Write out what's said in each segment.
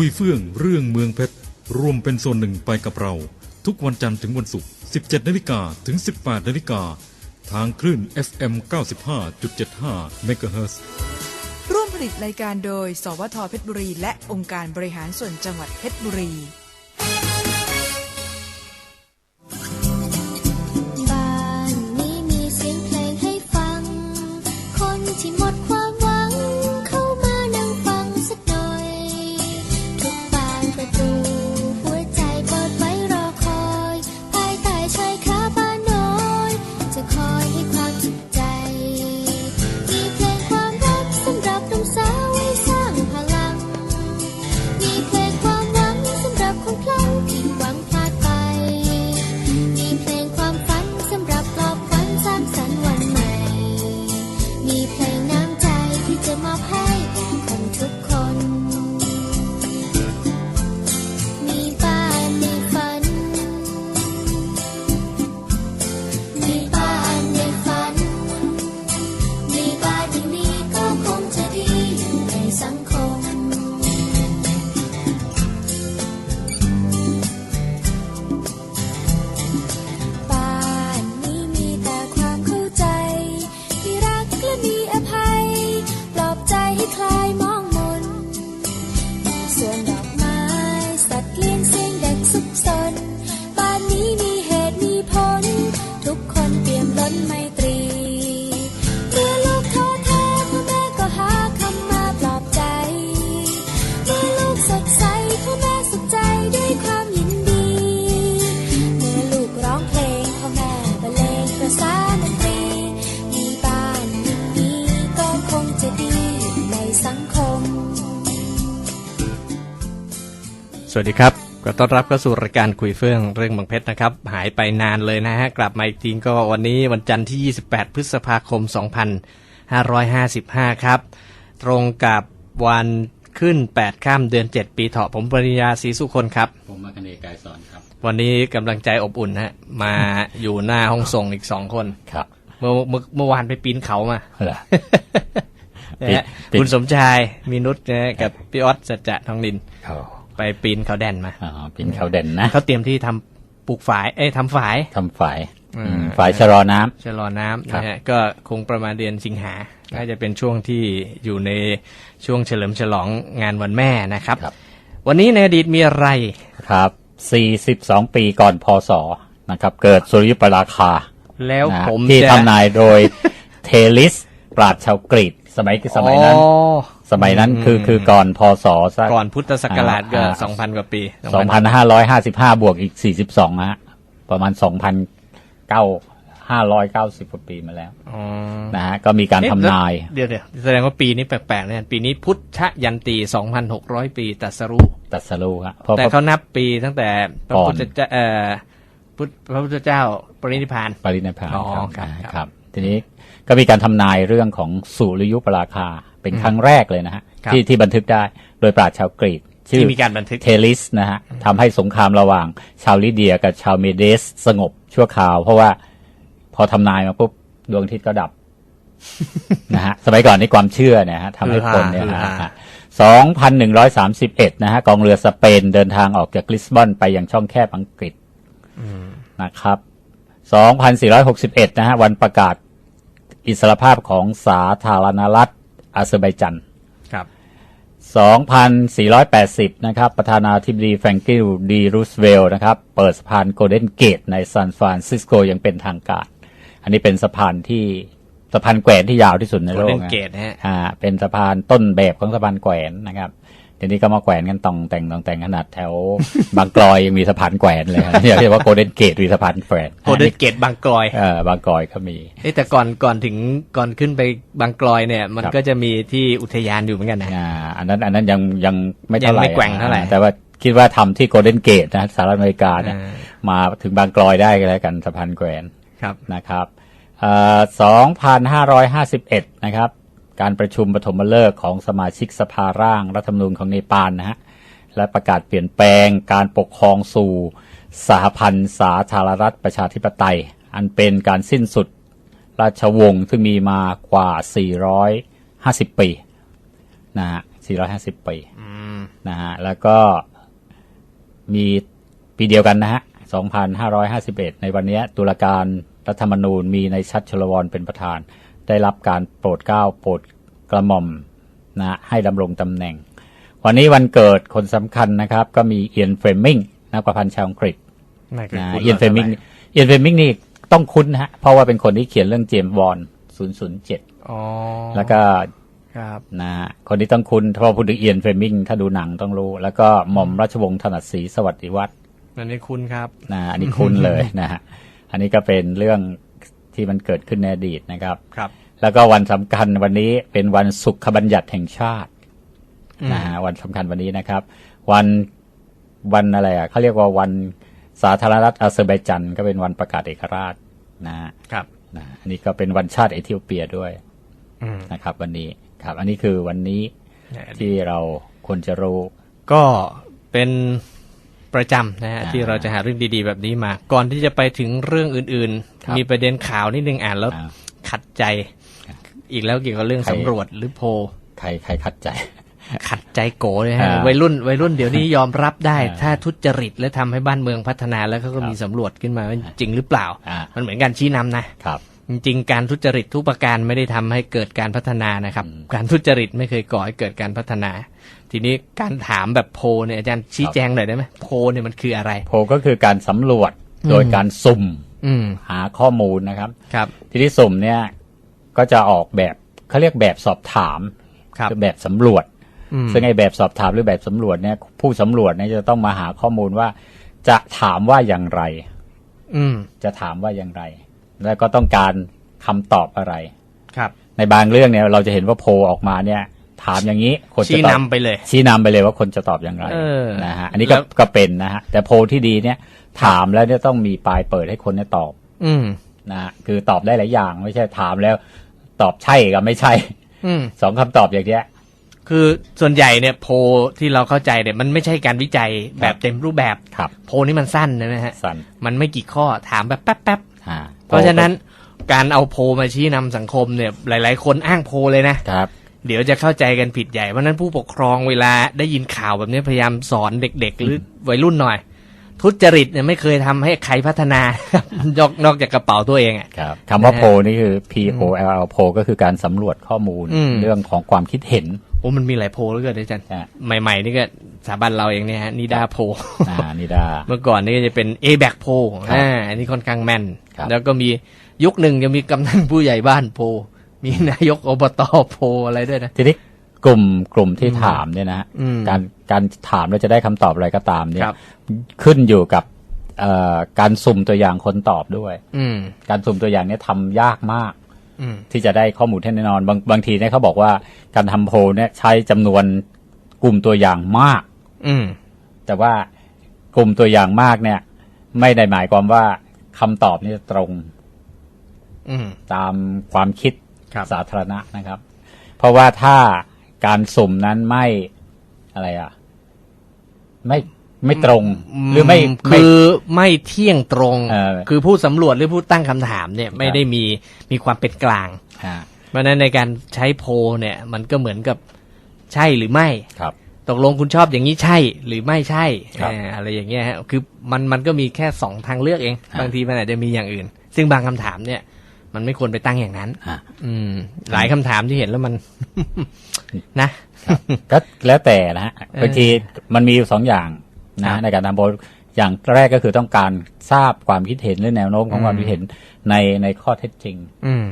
คุยเฟื่องเรื่องเมืองเพชรรวมเป็นส่วนหนึ่งไปกับเรา ทุกวันจันทร์ถึงวันศุกร์ 17นาฬิกาถึง 18นาฬิกาทางคลื่น FM 95.75เมกะเฮิรตซ์ร่วมผลิตรายการโดย สวทเพชรบุรี และองค์การบริหารส่วนจังหวัดเพชรบุรี วัสดีครับ ก็ต้อนรับเข้าสู่รายการคุยเฟื่องเรื่องบางเพชรนะครับ หายไปนานเลยนะฮะ กลับมาอีกทีก็วันนี้วันจันทร์ที่ 28 พฤษภาคม 2555 ครับ ตรงกับวันขึ้น 8 ข้ามเดือน 7 ปีเถาะผมปริญญาศรีสุคนครับ ผมมาคเนกายสอนครับ วันนี้กำลังใจอบอุ่นฮะมาอยู่หน้าห้องส่งอีกสองคนครับ เมื่อเมื่อเมื่อวานไปปีนเขามาเหรอนะฮะปีนคุณสมชายมีนุชนะฮะกับพี่ออสสัจจะทองดินเขา ไปปีนเขาแดนมาอ๋อเป็นเขาเด่นนะเขาเตรียมที่ทำปลูกฝาย เอ้ยทำฝายทำฝ่ายอืมอืมฝ่ายชะลอน้ำชะลอน้ำครับนะฮะก็คงประมาณเดือนสิงหาน่าจะเป็นช่วงที่อยู่ในช่วงเฉลิมฉลองงานวันแม่นะครับครับวันนี้ในอดีตมีอะไรครับ 42 ปีก่อนพศนะครับ เกิดสุริยุปราคา แล้วนะผมที่จะทำนายโดยเทลิส ปราชญ์ชาวกรีกสมัยสมัยนั้นอ๋อ สมัยนั้นคือคือก่อนพศสักก่อนพุทธศักราชก็อ่าสองพันกว่าปี2,555บวกอีก42นะฮะประมาณ2,590กว่าปีมาแล้วอ๋อนะฮะก็มีการเอ๊ะทำนาย เดี๋ยวเดี๋ยวแสดงว่าปีนี้แปลกๆเนี่ยปีนี้พุทธยันตี2,600ปีตรัสรู้ตัดสรูฮะเพราะแต่เขานับปีตั้งแต่พระก่อนพุทธเจ้าเอ่อพุทธพระพุทธเจ้าปรินิพพานปรินิพพานอ๋อครับครับครับ ทีนี้ก็มีการทำนายเรื่องของสุริยุปราคา เป็นครั้งแรกเลยนะฮะครับที่ที่บันทึกได้โดยปราชญ์ชาวกรีกชื่อที่มีการบันทึกเทลิสนะฮะทำให้สงครามระหว่าง ชาวลิเดียกับชาวเมเดสสงบชั่วคราว เพราะว่าพอทำนายมาปุ๊บดวงอาทิตย์ก็ดับนะฮะสมัยก่อนนี่ความเชื่อเนี่ยฮะทำให้คนเนี่ยฮือฮาฮะสองพันหนึ่งร้อยสามสิบเอ็ดนะฮะกองเรือสเปนเดินทางออกจากลิสบอนไปยังช่องแคบอังกฤษนะครับสองพันสี่ร้อยหกสิบเอ็ดนะฮะวันประกาศอิสรภาพของสาธารณรัฐ อาเซอร์ไบจันครับ2,480 นะครับ ประธานาธิบดีแฟรงกิลดีรูสเวลล์นะครับ เปิดสะพานโกลเด้นเกตในซานฟรานซิสโกอย่างเป็นทางการ อันนี้เป็นสะพานที่สะพานแขวนที่ยาวที่สุดในโลก Golden นะ Gate นะฮะ อ่า เป็นสะพานต้นแบบของสะพานแขวนนะครับ ทีนี้ก็มาแขวนกันตองแต่งตองแต่งขนาดแถวบางกลอยยังมีสะพานแขวนเลยครับเรียกว่าโกลเด้นเกตมีสะพานแขวนโกลเด้นเกตบางกลอยเออบางกลอยก็มีเอ้แต่ก่อนก่อนถึงก่อนขึ้นไปบางกลอยเนี่ย มันครับก็จะมีที่อุทยานอยู่เหมือนกันนะอ่าอันนั้นอันนั้นยังยังไม่เท่าไหร่ยังไม่แกว่งเท่าไหร่แต่ว่าคิดว่าทำที่โกลเด้นเกตนะสหรัฐอเมริกาเนี่ยอ่ามาถึงบางกลอยได้ก็แล้วกันสะพานแขวนครับนะครับสองพันห้าร้อยห้าสิบเอ็ดนะครับ การประชุมปฐมฤกษ์ของสมาชิกสภาร่างรัฐธรรมนูญของเนปาลนะฮะและประกาศเปลี่ยนแปลงการปกครองสู่สหพันธ์สาธารณรัฐประชาธิปไตย อันเป็นการสิ้นสุดราชวงศ์ซึ่มีมากว่า 450 ปีนะฮะ 450 ปีนะฮะ แล้วก็มีปีเดียวกันนะฮะ 2551 ในวันนี้ตุลาการรัฐธรรมนูญมีในชัดชลวรเป็นประธาน ได้รับการโปรดเกล้าโปรดกระหม่อมนะให้ดำรงตำแหน่ง วันนี้วันเกิดคนสำคัญนะครับ ก็มีเอียนเฟรมิงนักประพันธ์ชาวอังกฤษไม่เคยนะคุ้นเอียนเฟรมิงท่าไหเอียนเฟรมิงนี่ต้องคุ้นนะฮะเพราะว่าเป็นคนที่เขียนเรื่องเจมส์บอล007อ๋อแล้วก็ครับนะฮะคนที่ต้องคุ้นเพราะพูดถึงเอียนเฟรมิงถ้าดูหนังต้องรู้ แล้วก็หม่อมราชวงศ์ถนัดศรีสวัสดิวัฒน์อันนี้คุณครับนะอันนี้คุ้นเลยนะฮะอันนี้ก็เป็นเรื่อง ที่มันเกิดขึ้นในอดีตนะครับครับ แล้วก็วันสำคัญวันนี้เป็นวันสุขบัญญัติแห่งชาติอืมนะฮะวันสำคัญวันนี้นะครับ วันวันอะไรอะเขาเรียกว่าวันสาธารณรัฐอาเซอร์ไบจันก็เป็นวันประกาศเอกราชนะฮะครับนะอันนี้ก็เป็นวันชาติเอธิโอเปียด้วยอืมนะครับ วันนี้ครับ อันนี้คือวันนี้เนี่ยที่เราควรจะรู้ ก็เป็น ประจำนะฮะอ่าที่เราจะหาเรื่องดีๆ แบบนี้มา ก่อนที่จะไปถึงเรื่องอื่นครับๆมีประเด็นข่าวนิดนึงอ่านแล้วอ่าขัดใจ อีกแล้วเกี่ยวกับเรื่องใครสำรวจหรือโพลใครใครขัดใจ ขัดใจโกเลยฮะอ่าวัยรุ่นวัยรุ่นเดี๋ยวนี้ยอมรับได้อ่าถ้าทุจริตและทำให้บ้านเมืองพัฒนาแล้วเขาก็ครับมีสำรวจขึ้นมาว่าจริงหรือเปล่าอ่ามันเหมือนการชี้นำนะครับ จริงๆ การทุจริตทุกประการไม่ได้ทำให้เกิดการพัฒนานะครับอืมการทุจริตไม่เคยก่อให้เกิดการพัฒนา ทีนี้การถามแบบโพลเนี่ยอาจารย์ชี้แจงหน่อยได้ไหมโพลเนี่ยมันคืออะไร โพลก็คือการสำรวจอืมโดยการสุ่มอืมหาข้อมูลนะครับ ครับ ทีนี้สุ่มเนี่ยก็จะออกแบบเขาเรียกแบบสอบถามครับอแบบสำรวจอืมซึ่งไอ้แบบสอบถามหรือแบบสำรวจเนี่ย ผู้สำรวจเนี่ยจะต้องมาหาข้อมูลว่า จะถามว่าอย่างไรอืมจะถามว่าอย่างไร แล้วก็ต้องการคำตอบอะไร ครับ ในบางเรื่องเนี่ยเราจะเห็นว่าโพลออกมาเนี่ย ถามอย่างนี้ คนจะชี้ตอบนำไปเลย ชี้นำไปเลยว่าคนจะตอบอย่างไรเออนะฮะอันนี้ก็แล้ว ก็เป็นนะฮะแต่โพลที่ดีเนี่ย ถามแล้วเนี่ยต้องมีปลายเปิดให้คนเนี่ยตอบอืม นะฮะคือตอบได้หลายอย่าง ไม่ใช่ถามแล้ว ตอบใช่กับไม่ใช่ อืม สองคำตอบอย่างเงี้ย คือส่วนใหญ่เนี่ยโพลที่เราเข้าใจเนี่ยมันไม่ใช่การวิจัยแบบเต็มรูปแบบ ครับ โพลนี่มันสั้นใช่ไหมฮะ สั้นมันไม่กี่ข้อถามแบบแป๊บๆอ่า เพราะฉะนั้นการเอาโพลมาชี้นำสังคมเนี่ย หลาย ๆ คนอ้างโพลเลยนะครับ เดี๋ยวจะเข้าใจกันผิดใหญ่ เพราะฉะนั้นผู้ปกครองเวลาได้ยินข่าวแบบนี้พยายามสอนเด็ก ๆ หรือวัยรุ่นหน่อย ทุจริตเนี่ยไม่เคยทำให้ใครพัฒนานอกนอกจากกระเป๋าตัวเองอะครับคำว่านะฮะโพลนี่คือ P O L L โพลก็คือการสำรวจข้อมูลอืมเรื่องของความคิดเห็นโอ้มันมีหลายโพลแล้วเกินอาจารย์อะใหม่ ๆ นี่ก็สถาบันเราเองเนี่ยฮะนิดาโพลอ่านี่ได้เมื่อก่อนนี่ก็จะเป็น A b a c โพครับอ่าอันนี้ค่อนข้างแม่นครับ แล้วก็มียุคหนึ่งจะมีกำนันผู้ใหญ่บ้านโพ มีนายกอบตโพอะไรด้วยนะทีนี้กลุ่มกลุ่มที่ถามเนี่ยนะฮะอืมการการถามแล้วจะได้คำตอบอะไรก็ตามเนี่คยรับขึ้นอยู่กับเอ่อการสุ่มตัวอย่างคนตอบด้วยอืมการสุ่มตัวอย่างเนี่ยทำยากมากอืมที่จะได้ข้อมูลที่แน่นอน บางบางทีเนี่ยเขาบอกว่าการทำโพลเนี่ยใช้จำนวนกลุ่มตัวอย่างมาก อืมแต่ว่ากลุ่มตัวอย่างมากเนี่ย ไม่ได้หมายความว่า คำตอบนี่จะตรงอืมตามความคิดครับสาธารณะนะครับ เพราะว่าถ้าการสุ่มนั้นไม่อะไรอะ ไม่ไม่ตรง หรือไม่ไม่คือไม่เที่ยงตรงเออคือผู้สำรวจหรือผู้ตั้งคำถามเนี่ยไม่ได้มีมีความเป็นกลางอ่าเพราะฉะนั้นในการใช้โพลเนี่ย มันก็เหมือนกับใช่หรือไม่ครับ ตกลงคุณชอบอย่างนี้ใช่หรือไม่ใช่ครับเอ่ออะไรอย่างเงี้ยฮะคือมันมันก็มีแค่สองทางเลือกเองอ่าบางทีมันอาจจะมีอย่างอื่น ซึ่งบางคำถามเนี่ย มันไม่ควรไปตั้งอย่างนั้นอ่าอืม หลายคำถามที่เห็นแล้วมันนะก็แล้วแต่นะฮะเออบางทีมันมีอยู่สองอย่างครันะบในการทำโพลอย่างแรกก็คือต้องการทราบความคิดเห็นหรือแนวโน้มของอืมความคิดเห็นในในข้อเท็จจริง อืม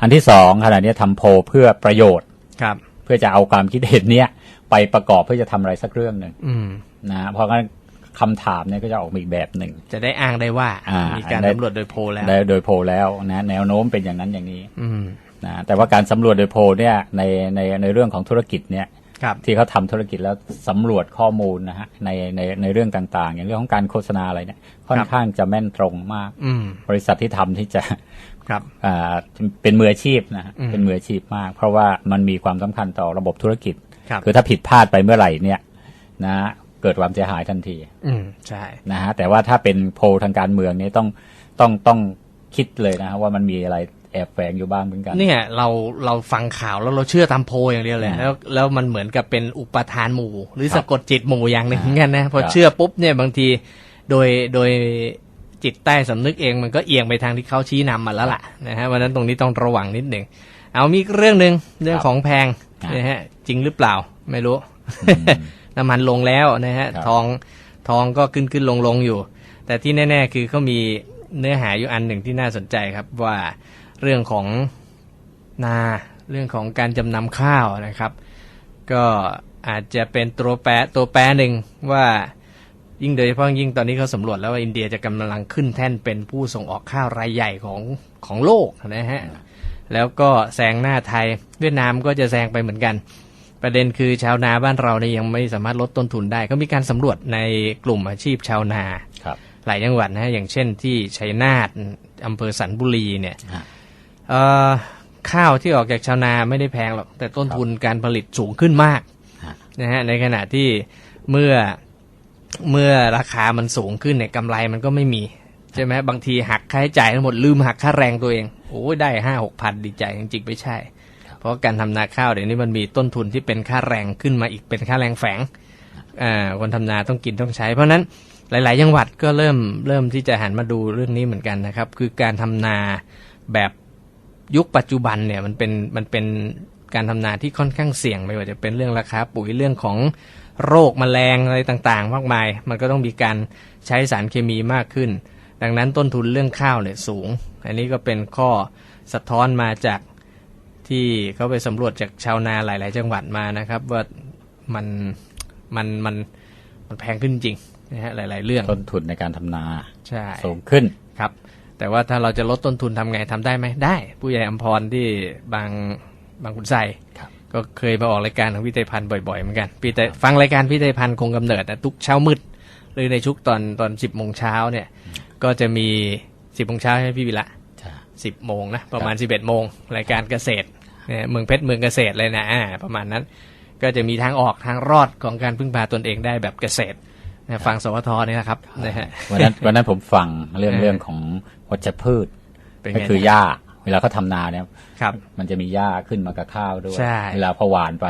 อันที่สองขณะนี้ทำโพลเพื่อประโยชน์ครับ เพื่อจะเอาความคิดเห็นเนี้ย ไปประกอบเพื่อจะทำอะไรสักเรื่องหนึ่งอืมนะฮะเพราะงั้นคำถามเนี่ยก็จะออกมาอีกแบบหนึ่ง จะได้อ้างได้ว่าอ่ามีมีการได้สำรวจโดยโพลแล้วได้โดยโพลแล้วนะแนวโน้มเป็นอย่างนั้นอย่างนี้อืมนะแต่ว่าการสำรวจโดยโพลเนี่ยในในในเรื่องของธุรกิจเนี่ยครับที่เขาทำธุรกิจแล้วสำรวจข้อมูลนะฮะในในในเรื่องต่างๆ อย่างเรื่องของการโฆษณาอะไรเนี่ยค่อนข้างจะแม่นตรงมากอืมบริษัทที่ทำที่จะครับอ่าเป็นมืออาชีพนะฮะอืมเป็นมืออาชีพมาก เพราะว่ามันมีความสำคัญต่อระบบธุรกิจ ครับคือถ้าผิดพลาดไปเมื่อไหร่เนี่ยนะฮะเกิดความเสียหายทันที อืมใช่นะฮะแต่ว่าถ้าเป็นโพลทางการเมืองเนี่ยต้องต้องต้องคิดเลยนะฮะว่ามันมีอะไรแอบแฝงอยู่บ้างเหมือนกันเนี่ยเราเราฟังข่าวแล้วเราเชื่อตามโพลอย่างเดียวเลยอืมแล้วแล้วมันเหมือนกับเป็นอุปทานหมู่ หรือครับสะกดจิตหมู่อย่างหนึ่งอ่าเหมือนกันนะพอครับเชื่อปุ๊บเนี่ยบางทีโดยโดยจิตใต้สำนึกเองมันก็เอียงไปทางที่เขาชี้นำมาแล้วล่ะนะฮะวันนั้นตรงนี้ต้องระวังนิดหนึ่งเอามีอีกเรื่องหนึ่งเรื่องของแพงครับ นะฮะจริงหรือเปล่าไม่รู้อืมน้ำมันลงแล้วนะฮะครับทองทองก็ขึ้นขึ้นลงลงอยู่ แต่ที่แน่ ๆ คือเขามีเนื้อหาอยู่อันหนึ่งที่น่าสนใจครับว่าเรื่องของนาเรื่องของการจำนำข้าวนะครับ ก็อาจจะเป็นตัวแปรตัวแปรหนึ่งว่ายิ่งโดยเฉพาะยิ่งตอนนี้เขาสำรวจแล้วว่าอินเดียจะกำลังขึ้นแท่นเป็นผู้ส่งออกข้าวรายใหญ่ของของโลกนะฮะ แล้วก็แซงหน้าไทยเวียดนามก็จะแซงไปเหมือนกัน ประเด็นคือชาวนาบ้านเราเนี่ยยังไม่สามารถลดต้นทุนได้เขามีการสำรวจในกลุ่มอาชีพชาวนาครับหลายจังหวัดนะฮะอย่างเช่นที่ชัยนาทอำเภอสันบุรีเนี่ยฮะเอ่อข้าวที่ออกจากชาวนาไม่ได้แพงหรอกแต่ต้นทุนการผลิตสูงขึ้นมากฮะนะฮะในขณะที่เมื่อเมื่อราคามันสูงขึ้นเนี่ยกำไรมันก็ไม่มี ใช่ไหมบางทีหักค่าใช้จ่ายทั้งหมดลืมหักค่าแรงตัวเองโอ้ยได้ห้าหกพันดีใจจริงๆไม่ใช่ เพราะการทำนาข้าวเดี๋ยวนี้มันมีต้นทุนที่เป็นค่าแรงขึ้นมาอีกเป็นค่าแรงแฝงอ่าคนทำนาต้องกินต้องใช้ เพราะฉะนั้นหลาย ๆ จังหวัดก็เริ่มเริ่มที่จะหันมาดูเรื่องนี้เหมือนกันนะครับ คือการทำนาแบบยุคปัจจุบันเนี่ยมันเป็นมันเป็นการทำนาที่ค่อนข้างเสี่ยงไม่ว่าจะเป็นเรื่องราคาปุ๋ยเรื่องของโรคแมลงอะไรต่างๆ มากมาย มันก็ต้องมีการใช้สารเคมีมากขึ้น ดังนั้นต้นทุนเรื่องข้าวเนี่ยสูง อันนี้ก็เป็นข้อสะท้อนมาจากที่เขาไปสำรวจจากชาวนาหลาย ๆ จังหวัดมานะครับ ว่ามันมันมันมันแพงขึ้นจริงนะฮะหลาย ๆ เรื่องต้นทุนในการทำนาใช่สูงขึ้นครับ แต่ว่าถ้าเราจะลดต้นทุนทำไงทำได้ไหมได้ ผู้ใหญ่อมพรที่บางบางขุนไซครับก็เคยมาออกรายการของพี่ไตรพันธ์บ่อย ๆ เหมือนกันพี่ไตรฟังรายการพี่ไตรพันธ์คงกำเนิดนะทุกเช้ามืดหรือในชุกตอนตอนสิบโมงเช้าเนี่ย ก็จะมีสิบโมงเช้าให้พี่วิระใช่สิบโมงนะประมาณสิบเอ็ดโมงรายการเกษตรเนี่ยเมืองเพชรเมืองเกษตรเลยนะอ่าประมาณนั้นก็จะมีทางออกทางรอดของการพึ่งพาตนเองได้แบบเกษตรนะฟังสวทนี่นะครับนะฮะวันนั้นวันนั้นผมฟังเรื่องเออเรื่องของวัชพืชเป็นก็ไงคือนะหญ้าเวลาเขาทำนาเนี่ยครับมันจะมีหญ้าขึ้นมากับข้าวด้วยใช่เวลาพอหวานไป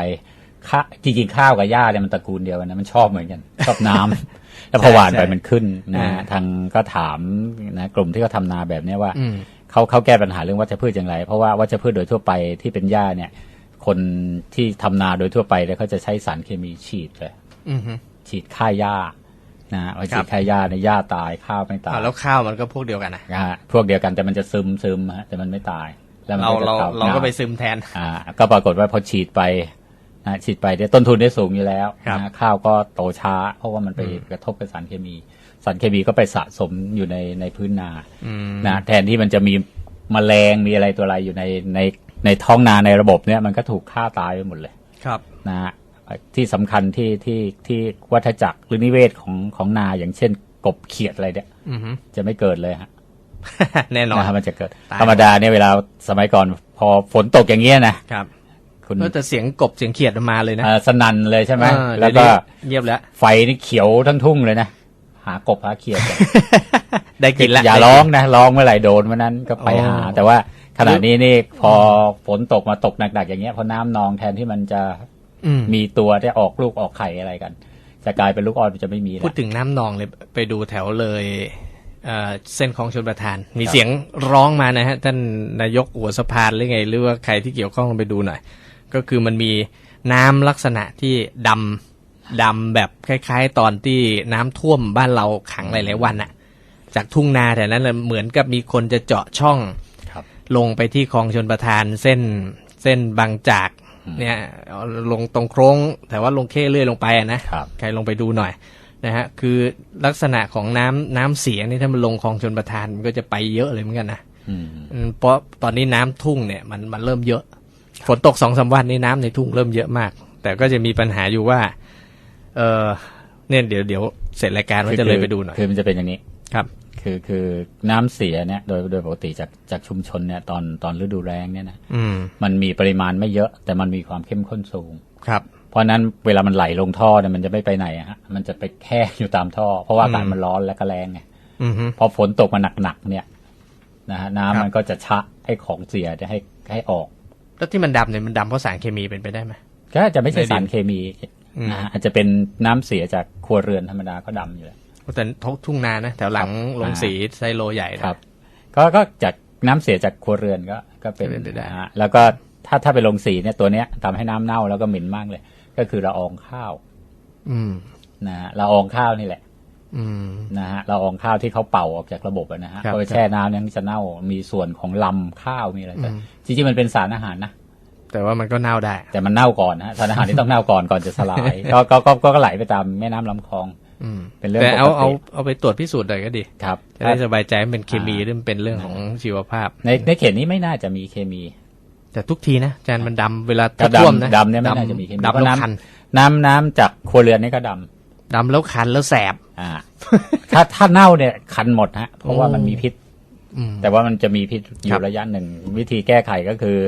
ข้าจริงๆข้าวกับหญ้าเนี่ยมันตระกูลเดียวกันนะมันชอบเหมือนกันชอบน้ำแล้วพอหวานไปมันขึ้นนะอ่าทางก็ถามนะกลุ่มที่เขาทำนาแบบเนี้ยว่าอืมเขาเขาแก้ปัญหาเรื่องวัชพืชอย่างไร เพราะว่าวัชพืชโดยทั่วไปที่เป็นหญ้าเนี่ย คนที่ทำนาโดยทั่วไปเนี่ยเขาจะใช้สารเคมีฉีดเลยอือฮึฉีดฆ่าหญ้านะพอครัฉีบดฆ่าหญ้าเนี่ยหญ้าตายข้าวไม่ตายอ่าแล้วข้าวมันก็พวกเดียวกันนะนะฮะพวกเดียวกันแต่มันจะซึมซึมฮะแต่มันไม่ตายแล้วมันเราก็จะเราเก่าเราก็งไปซึมแทน อ่า ก็ปรากฏว่าพอฉีดไปนะ ฉีดไปเนี่ยต้นทุนได้สูงอยู่แล้วครับนะข้าวก็โตช้า เพราะว่ามันไปอืมกระทบกับสารเคมี สารเคมีก็ไปสะสมอยู่ในในพื้นนาอืมนะแทนที่มันจะมีแมลงมีอะไรตัวอะไรอยู่ในในในท้องนาในระบบเนี่ยมันก็ถูกฆ่าตายไปหมดเลยครับนะฮะที่สำคัญที่ที่ที่วัฏจักรหรือนิเวศของของนาอย่างเช่น กบเขียดอะไรเนี่ยอือฮึจะไม่เกิดเลยฮะแน่นอนนะฮะมันจะเกิดตายธรรมดาเนี่ยเวลาสมัยก่อน พอฝนตกอย่างเงี้ยนะครับ คุณเออแต่เสียงกบเสียงเขียดมันมาเลยนะเอ่อสนั่นเลยใช่ไหมเออแล้วเดี๋ก็ยนี้เงียบแล้วไฟนี่เขียวทั้งทุ่งเลยนะหากบหาเขียดกันได้กินแล้วอย่าร้องนะร้องเมื่อไหร่โดนเมื่อนั้นก็ไปหาอ๋อแต่ว่าขณะนี้นี่พอฝนตกมาตกหนักๆอย่างเงี้ยพอน้ำนองแทนที่มันจะอืมมีตัวที่ออกลูกออกไข่อะไรกัน จะกลายเป็นลูกอ่อนมันจะไม่มีแล้วพูดถึงน้ำนองเลยไปดูแถวเลยเอ่อเส้นของชนประทาน มีครับเสียงร้องมานะฮะ ท่านนายกหัวสะพานหรือไง หรือว่าใครที่เกี่ยวข้องลองไปดูหน่อย ก็คือมันมีน้ำลักษณะที่ดำดำแบบคล้าย ๆ ตอนที่น้ำท่วมบ้านเราขังหลายๆวันอะจากทุ่งนาแถวนั้นน่ะเหมือนกับมีคนจะเจาะช่องครับลงไปที่คลองชนประทานเส้นเส้นบางจากอืมเนี่ยเอาลงตรงโค้ง แต่ว่าลงเข้เรื่อยลงไปอะนะครับใครลงไปดูหน่อยนะฮะคือลักษณะของน้ำน้ำเสียนี่ถ้ามันลงคลองชนประทานมันก็จะไปเยอะเลยเหมือนกันนะอืมอืมเพราะตอนนี้น้ำทุ่งเนี่ยมันมันเริ่มเยอะ ฝนตกสองสามวันนี้น้ำในทุ่งเริ่มเยอะมาก แต่ก็จะมีปัญหาอยู่ว่า เออเนี่ยเดี๋ยวเดี๋ยวเสร็จรายการว่าจะเลยไปดูหน่อย คือมันจะเป็นอย่างนี้ครับ คือคือน้ำเสียเนี่ย โดยโดยปกติจากจากชุมชนเนี่ยตอนตอนฤดูแล้งเนี่ยนะอืมมันมีปริมาณไม่เยอะ แต่มันมีความเข้มข้นสูงครับ เพราะฉะนั้นเวลามันไหลลงท่อเนี่ยมันจะไม่ไปไหนอะฮะมันจะไปแค่อยู่ตามท่อ เพราะว่าอากาศอืมมันร้อนและก็แรงไงอือฮึพอฝนตกมาหนักๆเนี่ยนะฮะครับน้ำมันก็จะชะไอ้ของเสียจะให้ให้ออก แล้วที่มันดำเนี่ยมันดำเพราะสารเคมีเป็นไปได้ไหมก็จะไม่ใช่ในดินสารเคมีอืมนะฮะอาจจะเป็นน้ำเสียจากครัวเรือนธรรมดาก็ดำอยู่แล้วแต่ท้องทุ่งนานะแถวหลังลงสีไซโลใหญ่นะครับ ก็ก็จากน้ำเสียจากครัวเรือนก็ก็เป็นเป็นไปได้นะฮะแล้วก็ถ้าถ้าไปลงสีเนี่ยตัวเนี้ยทำให้น้ำเน่าแล้วก็เหม็นมากเลย ก็คือละอองข้าว อืมนะฮะละอองข้าวนี่แหละอืม นะฮะละอองข้าวที่เขาเป่าออกจากระบบอะนะฮะครับพอไปแช่น้ำเนี่ยมันจะเน่ามีส่วนของลำข้าวมีอะไรแต่อืมจริงๆมันเป็นสารอาหารนะแต่ว่ามันก็เน่าได้ แต่มันเน่าก่อนนะฮะสารอาหารที่ต้องเน่าก่อนก่อนจะสลายก็ก็ก็ก็ก็ไหลไปตามแม่น้ำลำคลองอืมเป็นเรื่องแต่เอาปกติเอาเอาไปตรวจพิสูจน์หน่อยก็ดีครับจะได้สบายใจว่าเป็นเคมีอ่าหรือมันเป็นเรื่องของชีวภาพ ในในเขตนี้ไม่น่าจะมีเคมี แต่ทุกทีนะอาจารย์มันดำเวลาก็ถ้าท่วมนะดำเนี่ยไม่น่าจะมีเคมีดำเพราะแล้วน้ำคันน้ำน้ำจากครัวเรือนนี่ก็ดำ ดำแล้วคันแล้วแสบ อ่า ถ้าถ้าเน่าเนี่ยคันหมดฮะ เพราะว่ามันมีพิษ อืม แต่ว่ามันจะมีพิษอครัยู่บ ระยะหนึ่ง วิธีแก้ไขก็คือ